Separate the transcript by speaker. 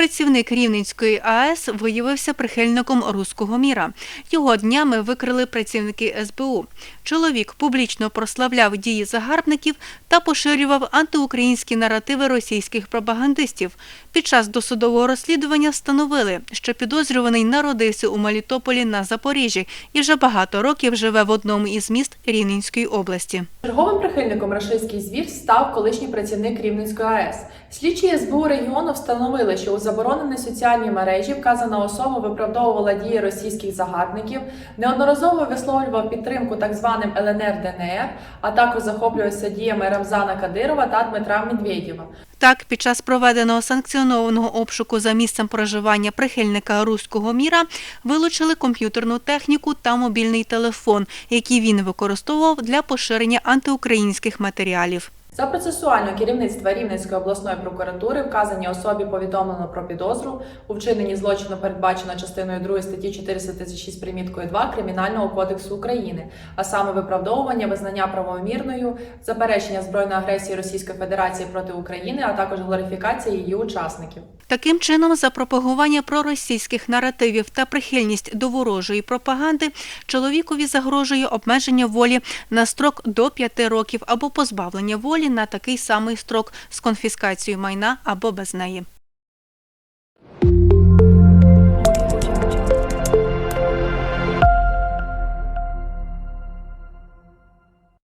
Speaker 1: Працівник Рівненської АЕС виявився прихильником руського міра. Його днями викрили працівники СБУ. Чоловік публічно прославляв дії загарбників та поширював антиукраїнські наративи російських пропагандистів. Під час досудового розслідування встановили, що підозрюваний народився у Мелітополі на Запоріжжі і вже багато років живе в одному із міст Рівненської області.
Speaker 2: Черговим прихильником рашистських звір став колишній працівник Рівненської АЕС. Слідчі СБУ регіону встановили, що у забороненій соціальній мережі вказана особа виправдовувала дії російських загарбників, неодноразово висловлював підтримку так званим ЛНР ДНР, а також захоплювався діями Рамзана Кадирова та Дмитра Медведєва.
Speaker 1: Так, під час проведеного санкціонованого обшуку за місцем проживання прихильника руського міра вилучили комп'ютерну техніку та мобільний телефон, які він використовував для поширення антиукраїнських матеріалів.
Speaker 2: За процесуального керівництва Рівненської обласної прокуратури вказаній особі повідомлено про підозру у вчиненні злочину передбачено частиною 2 статті 436 приміткою 2 Кримінального кодексу України, а саме виправдовування визнання правомірною, заперечення збройної агресії Російської Федерації проти України, а також глорифікація її учасників.
Speaker 1: Таким чином, за пропагування проросійських наративів та прихильність до ворожої пропаганди чоловікові загрожує обмеження волі на строк до 5 років або позбавлення волі на такий самий строк з конфіскацією майна або без неї.